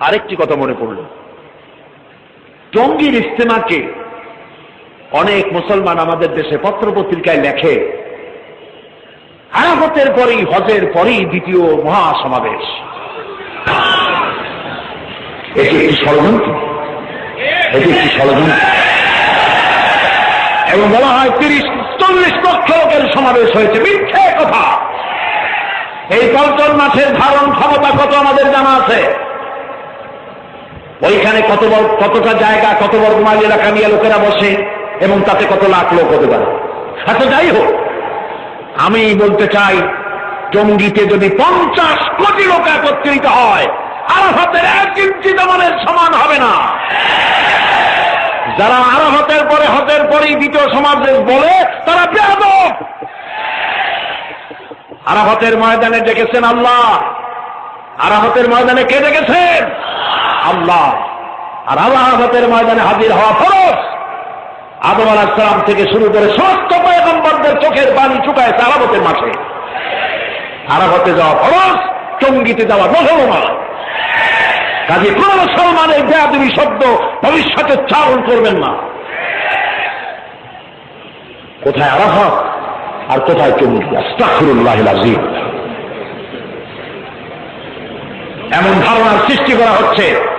আরেকটি কথা মনে পড়ল। জঙ্গির ইস্তেমাকে অনেক মুসলমান আমাদের দেশে পত্রপত্রিকায় লেখে আরাফতের পরেই, হজের পরেই দ্বিতীয় মহাসমাবেশ। এটি একটি ষড়যন্ত্র। এটি একটি ষড়যন্ত্র। এবং বলা হয়, তিরিশ, চল্লিশ লক্ষ লোকের সমাবেশ হয়েছে। মিথ্যে কথা। এই পল্টন মাঠের ধারণ ক্ষমতা কত আমাদের জানা আছে? ওইখানে কত বড় কতটা জায়গা, কত বর্গ মাইল এলাকা নিয়ে লোকেরা বসে, এবং তাতে কত লাখ লোক হতে পারে। আচ্ছা যাই হোক, আমি বলতে চাই, জঙ্গিতে যদি পঞ্চাশ কোটি লোক একত্রিত হয়, আরাফাতের এক ইঞ্চি দমনের সমান হবে না। যারা আরাফাতের পরে হতের পরেই দ্বিতীয় সমাবেশ বলে, তারা বেয়াদব। আরাফাতের ময়দানে ডেকেছেন আল্লাহ। আরাফাতের ময়দানে কে ডেকেছেন? আল্লাহ। আর আল্লাহ আরাফাতের ময়দানে হাজির হওয়া ফরজ। আদম আলাহাম থেকে শুরু করে সমস্ত পয়গম্বরদের চোখের পানি চুকায়েছে আরাফতের মাঠে। আরাফতে যাওয়া ফরজ টঙ্গিতে যাওয়া নহরমা কাজে কোন মুসলমান এই বেয়াদবি শব্দ ভবিষ্যতে চারণ করবেন না। কোথায় আরাফাত? আর কোথায় টঙ্গি আস্তাকুল্লাহ আজিম এমন ধারণার সৃষ্টি করা হচ্ছে